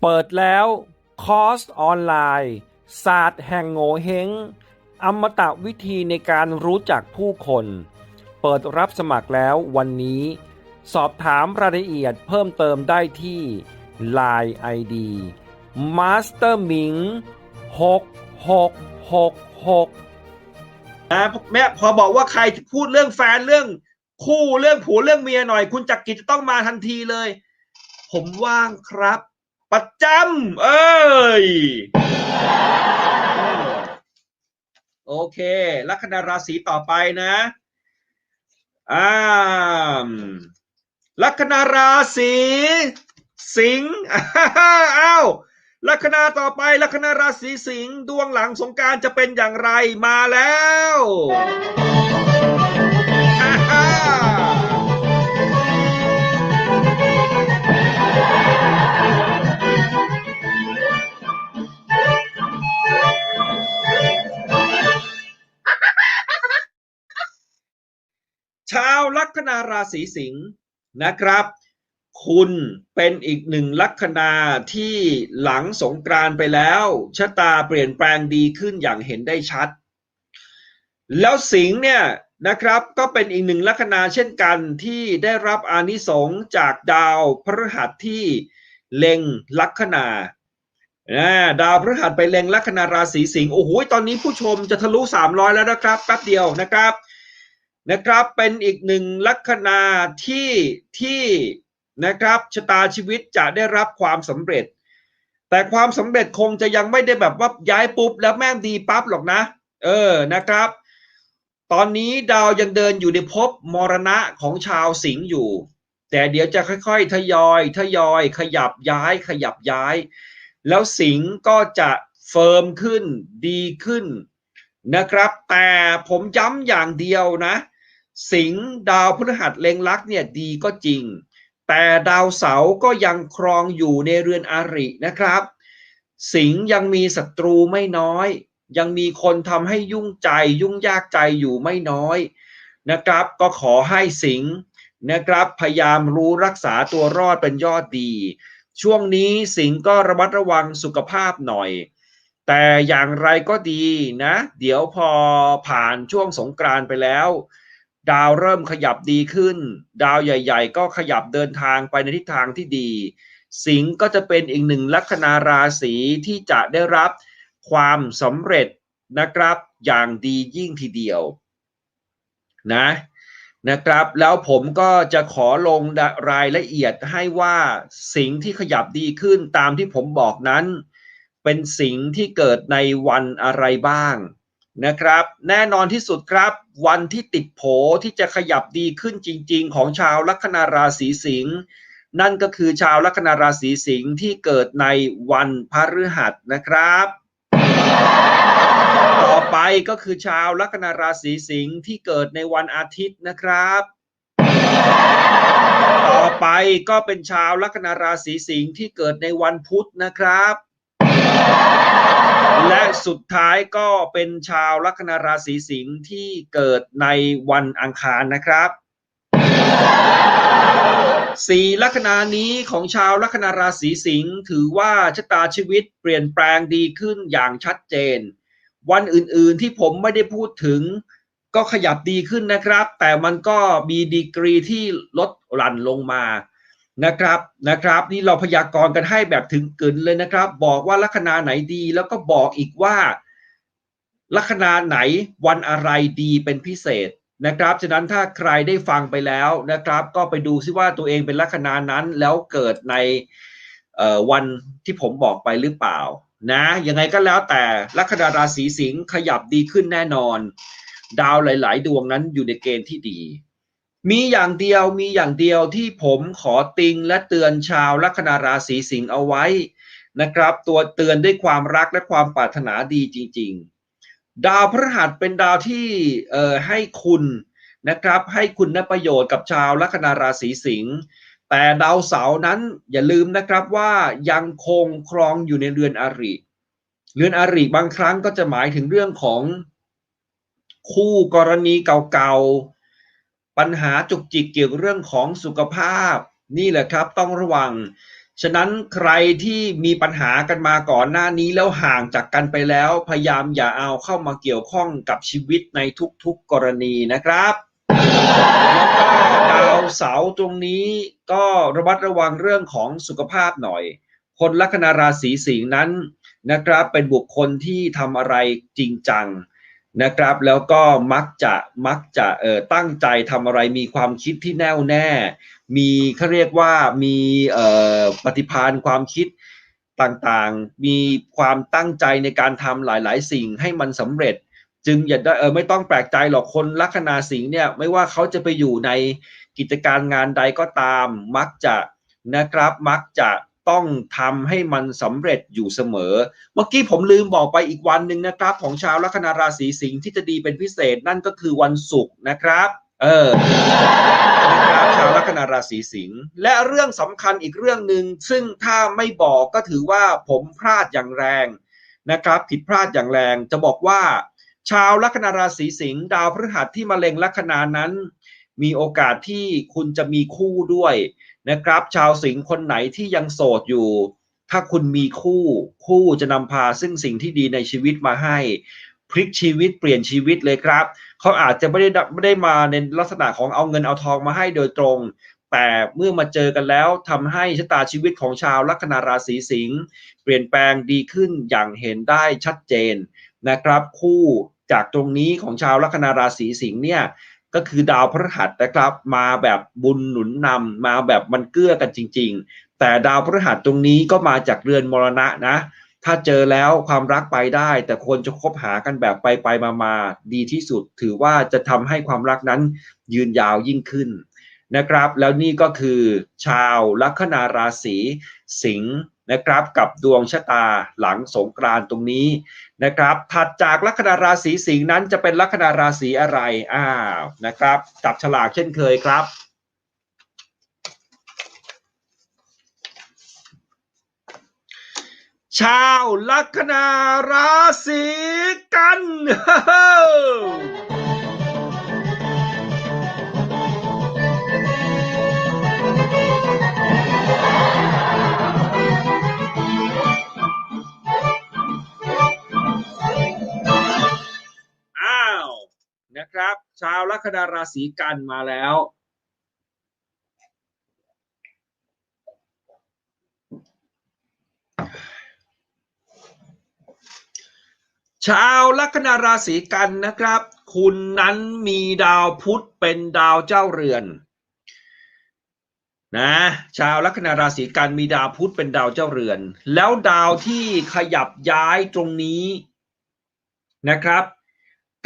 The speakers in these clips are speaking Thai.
เปิดแล้วคอร์สออนไลน์ศาสตร์แห่งโง่เฮงอมตะวิธีในการรู้จักผู้คน เปิดรับสมัครแล้ววันนี้ สอบถามรายละเอียดเพิ่มเติมได้ที่ Line ID Master Ming 6666นะแม่พอบอกว่าใครพูดเรื่องแฟนเรื่องคู่เรื่องผัวเรื่องเมียหน่อย คุณจักริดจะต้องมาทันทีเลย ผมว่างครับ ประจำ เอ้ยอืมโอเคลัคนาราศีต่อไปนะอ่ามลัคนาราศีสิงห์อ้าวลัคนาต่อไปลัคนาราศีสิงห์ดวงหลังสงการจะเป็นอย่างไรมาแล้ว คนาราศีสิงห์นะครับ คุณเป็นอีกหนึ่งลัคนาที่หลังสงกรานไปแล้วชะตาเปลี่ยนแปลงดีขึ้นอย่างเห็นได้ชัด แล้วสิงห์เนี่ยนะครับก็เป็นอีกหนึ่งลัคนาเช่นกันที่ได้รับอานิสงส์จากดาวพฤหัสที่เล็งลัคนาอ่าดาวพฤหัสไปเล็งลัคนาราศีสิงห์โอ้โหตอนนี้ผู้ชมจะทะลุ 300 แล้วนะครับ แป๊บเดียวนะครับ นะครับเป็นอีกหนึ่งลัคนาที่ที่นะครับชะตาชีวิตจะได้รับความสำเร็จ แต่ความสำเร็จคงจะยังไม่ได้แบบว่าย้ายปุ๊บแล้วแม่งดีปั๊บหรอกนะ เออนะครับ ตอนนี้ดาวยังเดินอยู่ในภพมรณะของชาวสิงห์อยู่ แต่เดี๋ยวจะค่อยๆ ทยอยทยอย ขยับย้ายขยับย้าย แล้วสิงห์ก็จะเฟิร์มขึ้นดีขึ้นนะครับ แต่ผมย้ำอย่างเดียวนะ สิงห์ดาวพฤหัสเล็งลักเนี่ยดีก็จริง แต่ดาวเสาร์ก็ยังครองอยู่ในเรือนอารินะครับ สิงห์ยังมีศัตรูไม่น้อย ยังมีคนทำให้ยุ่งใจยุ่งยากใจอยู่ไม่น้อยนะครับ ก็ขอให้สิงห์นะครับ พยายามรู้รักษาตัวรอดเป็นยอดดี ช่วงนี้สิงห์ก็ระมัดระวังสุขภาพหน่อย แต่อย่างไรก็ดีนะ เดี๋ยวพอผ่านช่วงสงกรานไปแล้ว ดาวเริ่มขยับดีขึ้น ดาวใหญ่ ๆ ก็ขยับเดินทางไปในทิศทางที่ดี สิงห์ก็จะเป็นอีกหนึ่งลัคนาราศีที่จะได้รับความสำเร็จนะครับอย่างดียิ่งทีเดียวนะนะครับแล้วผมก็จะขอลงรายละเอียดให้ว่าสิ่งที่ขยับดีขึ้นตามที่ผมบอกนั้น เป็นสิ่งที่เกิดในวันอะไรบ้าง นะครับ แน่นอนที่สุดครับ วันที่ติดโผที่จะขยับดีขึ้นจริง ๆ ของชาวลัคนาราศีสิงห์นั่นก็คือชาวลัคนาราศีสิงห์ที่เกิดในวันพฤหัสนะครับ ต่อไปก็คือชาวลัคนาราศีสิงห์ที่เกิดในวันอาทิตย์นะครับ ต่อไปก็เป็นชาวลัคนาราศีสิงห์ที่เกิดในวันพุธนะครับ และสุดท้ายก็เป็นชาวลัคนาราศีสิงห์ที่เกิดในวันอังคารนะครับสีลัคนานี้ของชาวลัคนาราศีสิงห์ถือว่าชะตาชีวิตเปลี่ยนแปลงดีขึ้นอย่างชัดเจน วันอื่นๆที่ผมไม่ได้พูดถึง ก็ขยับดีขึ้นนะครับ แต่มันก็มีดีกรีที่ลดหลั่นลงมา นะครับนะครับ นี่เราพยากรณ์กันให้แบบถึงกึนเลยนะครับ บอกว่าลัคนาไหนดี แล้วก็บอกอีกว่าลัคนาไหนวันอะไรดีเป็นพิเศษนะครับ ฉะนั้นถ้าใครได้ฟังไปแล้วนะครับ ก็ไปดูซิว่าตัวเองเป็นลัคนานั้นแล้วเกิดในวันที่ผมบอกไปหรือเปล่านะยังไงก็แล้วแต่ลัคนาราศีสิงห์ขยับดีขึ้นแน่นอน ดาวหลาย ๆ ดวงนั้นอยู่ในเกณฑ์ที่ดี มีอย่างเดียวมีอย่างเดียวที่ผมขอติงและเตือนชาวลัคนาราศีสิงห์เอาไว้นะครับ ตัวเตือนด้วยความรักและความปรารถนาดีจริง ๆ ดาวพฤหัสเป็นดาวที่เอ่อให้คุณนะครับให้คุณประโยชน์กับชาวลัคนาราศีสิงห์แต่ดาวเสาร์นั้นอย่าลืมนะครับว่ายังคงครองอยู่ในเรือนอริเรือนอริบางครั้งก็จะหมายถึงเรื่องของคู่กรณีเก่าๆ ปัญหาจุกจิกเกี่ยวกับเรื่องของสุขภาพ นี่แหละครับต้องระวัง ฉะนั้นใครที่มีปัญหากันมาก่อนหน้านี้แล้วห่างจากกันไปแล้ว พยายามอย่าเอาเข้ามาเกี่ยวข้องกับชีวิตในทุกๆกรณีนะครับแล้วก็ดาวเสาตรงนี้ก็ระมัดระวังเรื่องของสุขภาพหน่อย คนลัคนาราศีสิงห์นั้นนะครับเป็นบุคคลที่ทำอะไรจริงจัง นะครับ แล้วก็มักจะมักจะเอ่อตั้งใจทำอะไรมีความคิดที่แน่วแน่ มีเขาเรียกว่ามีเอ่อปฏิภาณความคิดต่างๆ มีความตั้งใจในการทำหลายๆ สิ่งให้มันสำเร็จ จึงอย่าได้เออไม่ต้องแปลกใจหรอกคนลัคนาสิงห์เนี่ยไม่ว่าเขาจะไปอยู่ในกิจการงานใดก็ตาม มักจะนะครับมักจะ ต้องทำให้มันสำเร็จอยู่เสมอ เมื่อกี้ผมลืมบอกไปอีกวันหนึ่งนะครับ ของชาวลัคนาราศีสิงห์ที่จะดีเป็นพิเศษนั่นก็คือวันศุกร์นะครับ เออนะครับชาวลัคนาราศีสิงห์และเรื่องสำคัญอีกเรื่องหนึ่งซึ่งถ้าไม่บอกก็ถือว่าผมพลาดอย่างแรงนะครับ ผิดพลาดอย่างแรงจะบอกว่า ชาวลัคนาราศีสิงห์ดาวพฤหัสที่มาเล็งลัคนานั้น มีโอกาสที่คุณจะมีคู่ด้วย นะครับ ชาวสิงห์คนไหนที่ยังโสดอยู่ ถ้าคุณมีคู่คู่จะนำพาซึ่งสิ่งที่ดีในชีวิตมาให้พลิกชีวิตเปลี่ยนชีวิตเลยครับ เขาอาจจะไม่ได้ไม่ได้มาในลักษณะของเอาเงินเอาทองมาให้โดยตรง แต่เมื่อมาเจอกันแล้วทำให้ชะตาชีวิตของชาวลัคนาราศีสิงห์เปลี่ยนแปลงดีขึ้นอย่างเห็นได้ชัดเจนนะครับ คู่จากตรงนี้ของชาวลัคนาราศีสิงห์เนี่ย ก็คือดาวพฤหัสนะครับ มาแบบบุญหนุนนำมาแบบมันเกื้อกันจริง ๆ แต่ดาวพฤหัสตรงนี้ก็มาจากเรือนมรณะนะ ถ้าเจอแล้วความรักไปได้ แต่ควรจะคบหากันแบบไปไปมามาดีที่สุด ถือว่าจะทำให้ความรักนั้นยืนยาวยิ่งขึ้นนะครับ แล้วนี่ก็คือชาวลัคนาราศีสิงห์ นะครับกับดวงชะตาหลังสงกรานต์ตรงนี้นะครับถัดจากลัคนาราศีสิงห์นั้นจะเป็นลัคนาราศีอะไรอ้าวนะครับจับฉลากเช่นเคยครับชาวลัคนาราศีกัน ลัคนาราศีกันมาแล้ว ชาวลัคนาราศีกันนะครับ คุณนั้นมีดาวพุธเป็นดาวเจ้าเรือนนะชาวลัคนาราศีกันมีดาวพุธเป็นดาวเจ้าเรือน แล้วดาวที่ขยับย้ายตรงนี้นะครับ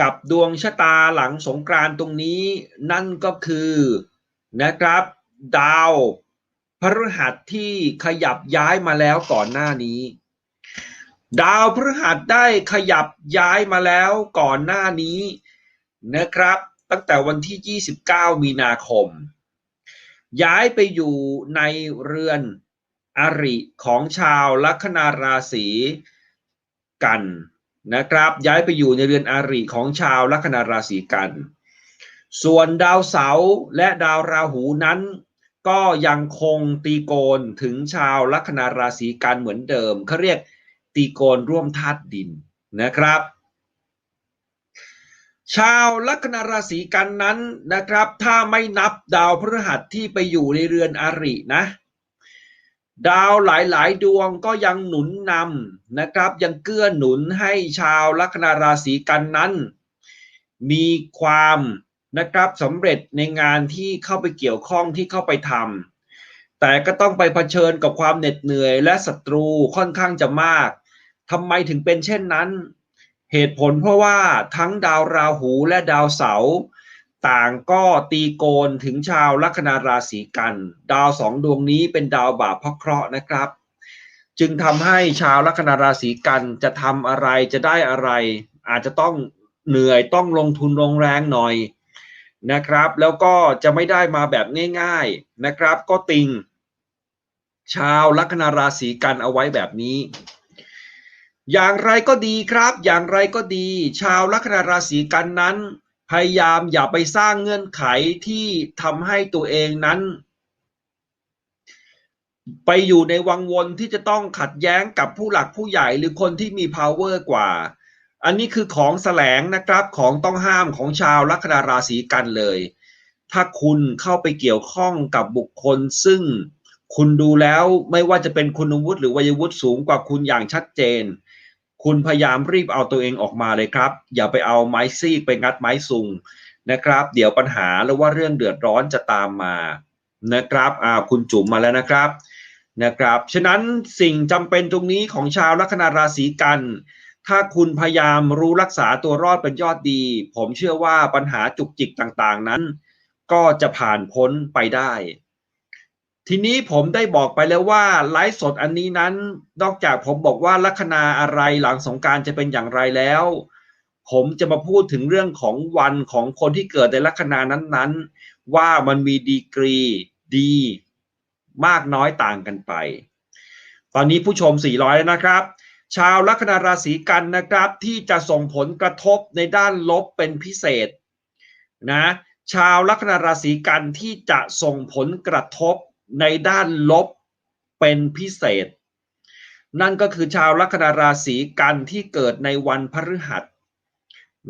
กับดวงชะตาหลังสงกรานต์ตรงนี้ นั่นก็คือนะครับ ดาวพฤหัสที่ขยับย้ายมาแล้วก่อนหน้านี้ ดาวพฤหัสได้ขยับย้ายมาแล้วก่อนหน้านี้นะครับ ตั้งแต่วันที่ 29 มีนาคม ย้ายไปอยู่ในเรือนอริของชาวลัคนาราศีกัน นะครับ ย้ายไปอยู่ในเรือนอาริของชาวลัคนาราศีกัน ส่วนดาวเสาร์และดาวราหูนั้น ก็ยังคงตีโกนถึงชาวลัคนาราศีกันเหมือนเดิมเขาเรียกตีโกนร่วมธาตุดินนะครับ ชาวลัคนาราศีกันนั้นนะครับ ถ้าไม่นับดาวพฤหัสที่ไปอยู่ในเรือนอารินะ ดาวหลาย ๆ ดวงก็ยังหนุนนำนะครับ ยังเกื้อหนุนให้ชาวลัคนาราศีกันนั้น มีความนะครับสำเร็จในงานที่เข้าไปเกี่ยวข้องที่เข้าไปทำแต่ก็ต้องไปเผชิญกับความเหน็ดเหนื่อยและศัตรูค่อนข้างจะมากทำไมถึงเป็นเช่นนั้น เหตุผลเพราะว่าทั้งดาวราหูและดาวเสาร์ ต่างก็ตีโกนถึงชาวลัคนาราศีกัน ดาวสองดวงนี้เป็นดาวบาปเพราะเคราะห์นะครับ จึงทำให้ชาวลัคนาราศีกันจะทำอะไรจะได้อะไร อาจจะต้องเหนื่อยต้องลงทุนลงแรงหน่อยนะครับ แล้วก็จะไม่ได้มาแบบง่ายๆนะครับ ก็ติง ชาวลัคนาราศีกันเอาไว้แบบนี้อย่างไรก็ดีครับ อย่างไรก็ดี ชาวลัคนาราศีกันนั้น พยายามอย่าไปสร้างเงื่อนไขที่ทำให้ตัวเองนั้น ไปอยู่ในวังวนที่จะต้องขัดแย้งกับผู้หลักผู้ใหญ่หรือคนที่มี power กว่า อันนี้คือของแสลงนะครับของต้องห้ามของชาวลัคนาราศีกันเลย ถ้าคุณเข้าไปเกี่ยวข้องกับบุคคลซึ่งคุณดูแล้วไม่ว่าจะเป็นคุณวุฒิหรือวัยวุฒิสูงกว่าคุณอย่างชัดเจน คุณพยายามรีบเอาตัวเองออกมาเลยครับ อย่าไปเอาไม้ซีกไปงัดไม้ซุงนะครับ เดี๋ยวปัญหาหรือว่าเรื่องเดือดร้อนจะตามมานะครับอ่าคุณจุ๋มมาแล้วนะครับนะครับ ฉะนั้นสิ่งจำเป็นตรงนี้ของชาวลัคนาราศีกัน ถ้าคุณพยายามรู้รักษาตัวรอดเป็นยอดดี ผมเชื่อว่าปัญหาจุกจิกต่างๆนั้น ก็จะผ่านพ้นไปได้ ทีนี้ผมได้บอกไปแล้วว่าไลฟ์สดอันนี้นั้น นอกจากผมบอกว่าลัคนาอะไรหลังสงการจะเป็นอย่างไรแล้ว ผมจะมาพูดถึงเรื่องของวันของคนที่เกิดในลัคนานั้นๆ ว่ามันมีดีกรีดี มากน้อยต่างกันไป ตอนนี้ผู้ชม 400แล้วนะครับ ชาวลัคนาราศีกันนะครับ ที่จะส่งผลกระทบในด้านลบเป็นพิเศษนะชาวลัคนาราศีกันที่จะส่งผลกระทบ ในด้านลบเป็นพิเศษ นั่นก็คือชาวลัคนาราศีกันที่เกิดในวันพฤหัส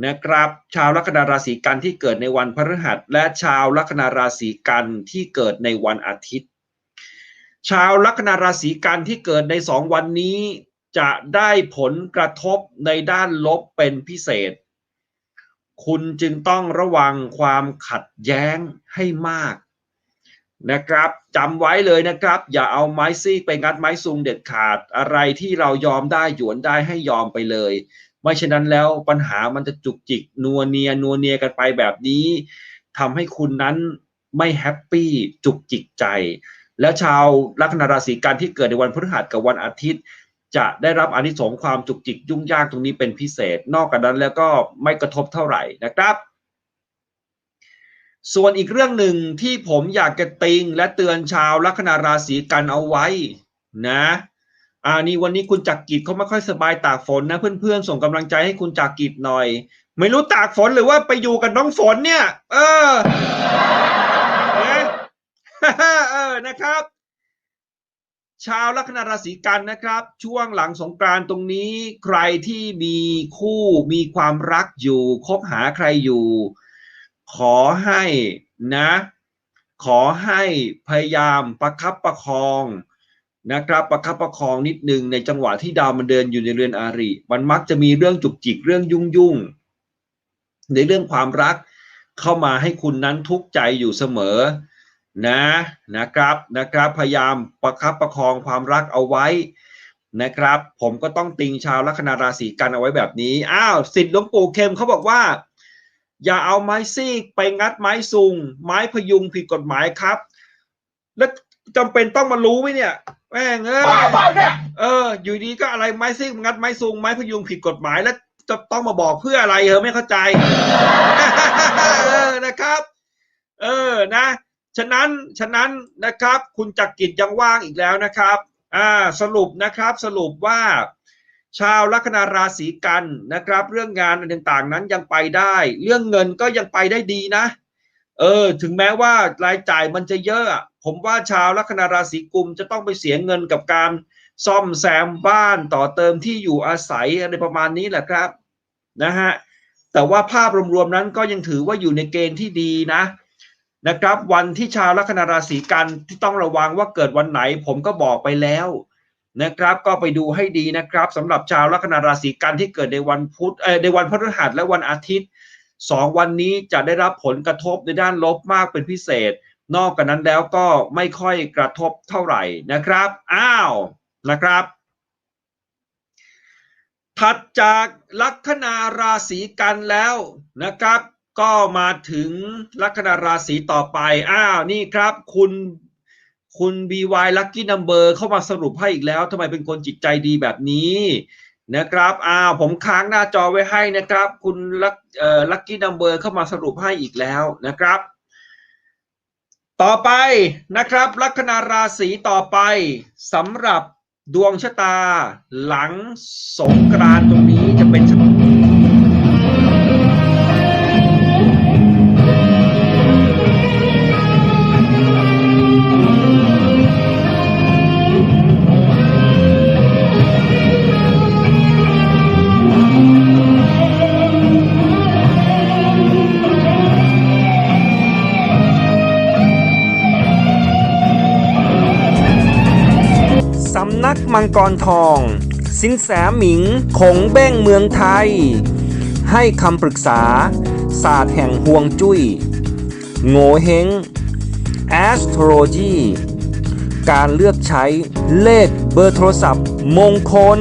นะครับ ชาวลัคนาราศีกันที่เกิดในวันพฤหัส และชาวลัคนาราศีกันที่เกิดในวันอาทิตย์ ชาวลัคนาราศีกันที่เกิดในสองวันนี้ จะได้ผลกระทบในด้านลบเป็นพิเศษ คุณจึงต้องระวังความขัดแย้งให้มาก นะครับจำไว้เลยนะครับ อย่าเอาไม้ซีกไปงัดไม้ซุงเด็ดขาดอะไรที่เรายอมได้หยวนได้ให้ยอมไปเลย ไม่เช่นนั้นแล้วปัญหามันจะจุกจิกนัวเนียนัวเนียกันไปแบบนี้ทำให้คุณนั้นไม่แฮปปี้จุกจิกใจ แล้วชาวลัคนาราศีกันที่เกิดในวันพฤหัสกับวันอาทิตย์ จะได้รับอนิสงส์ความจุกจิกยุ่งยากตรงนี้เป็นพิเศษ นอกจากนั้นแล้วก็ไม่กระทบเท่าไหร่นะครับ ส่วนอีกเรื่องหนึ่งที่ผมอยากจะติงและเตือนชาวลัคนาราศีกันเอาไว้นะอ่านี่วันนี้คุณจักรกิจเขาไม่ค่อยสบายตากฝนนะเพื่อนๆส่งกำลังใจให้คุณจักรกิจหน่อย ไม่รู้ตากฝนหรือว่าไปอยู่กับน้องฝนเนี่ย เออเอ๊ะเออนะครับ ชาวลัคนาราศีกันนะครับ ช่วงหลังสงกรานต์ตรงนี้ ใครที่มีคู่มีความรักอยู่คบหาใครอยู่ ขอให้นะ ขอให้พยายามประคับประคองนะครับประคับประคองนิดนึงในจังหวะที่ดาวมันเดินอยู่ในเรือนอาริ มันมักจะมีเรื่องจุกจิกเรื่องยุ่งยุ่งในเรื่องความรักเข้ามาให้คุณนั้นทุกข์ใจอยู่เสมอนะนะครับนะครับพยายามประคับประคองความรักเอาไว้นะครับ ผมก็ต้องติงชาวลัคนาราศีกันเอาไว้แบบนี้อ้าวสิทธิ์หลวงปู่เข็มเขาบอกว่า อย่าเอาไม้ซีกไปงัดไม้ซุง ไม้พยุงผิดกฎหมายครับ แล้วจำเป็นต้องมารู้ไหมเนี่ยแม่งเออเออ อยู่ดีก็อะไรไม้ซีกงัดไม้ซุงไม้พยุงผิดกฎหมายแล้วจะต้องมาบอกเพื่ออะไรเหรอไม่เข้าใจเออนะครับ เออนะ ฉะนั้นฉะนั้นนะครับ คุณจักรกิจยังว่างอีกแล้วนะครับ อ่า สรุปนะครับ สรุปว่า ชาวลัคนาราศีกันนะครับ เรื่องงานต่างๆนั้นยังไปได้ เรื่องเงินก็ยังไปได้ดีนะ เออ ถึงแม้ว่ารายจ่ายมันจะเยอะ ผมว่าชาวลัคนาราศีกุมจะต้องไปเสียเงินกับการซ่อมแซมบ้านต่อเติมที่อยู่อาศัยอะไรประมาณนี้แหละครับนะฮะแต่ว่าภาพรวมๆนั้นก็ยังถือว่าอยู่ในเกณฑ์ที่ดีนะนะครับ วันที่ชาวลัคนาราศีกันที่ต้องระวังว่าเกิดวันไหน ผมก็บอกไปแล้ว นะครับก็ไปดูให้ดีนะครับสำหรับชาวลัคนาราศีกันที่เกิดในวันพุธเออในวันพฤหัสและวันอาทิตย์สองวันนี้จะได้รับผลกระทบในด้านลบมากเป็นพิเศษ นอกจากนั้นแล้วก็ไม่ค่อยกระทบเท่าไหร่นะครับ อ้าวนะครับ ถัดจากลัคนาราศีกันแล้วนะครับ ก็มาถึงลัคนาราศีต่อไปอ้าวนี่ครับ คุณ คุณ BY Lucky Number เข้ามาสรุปให้อีกแล้วทำไมเป็นคนจิตใจดีแบบนี้นะครับอ้าวผมค้างหน้าจอไว้ให้นะครับ คุณลักเอ่อ Lucky Number เข้ามาสรุปให้อีกแล้วนะครับ ต่อไปนะครับ ลัคนาราศีต่อไปสำหรับดวงชะตา หลังสงกรานต์ตรงนี้ มังกรทอง สินแสหมิงขงเบ้งเมืองไทย ให้คำปรึกษา ศาสตร์แห่งห่วงจุย้ย โงเฮง Astrology การเลือกใช้เลขเบอร์โทรศัพท์มงคล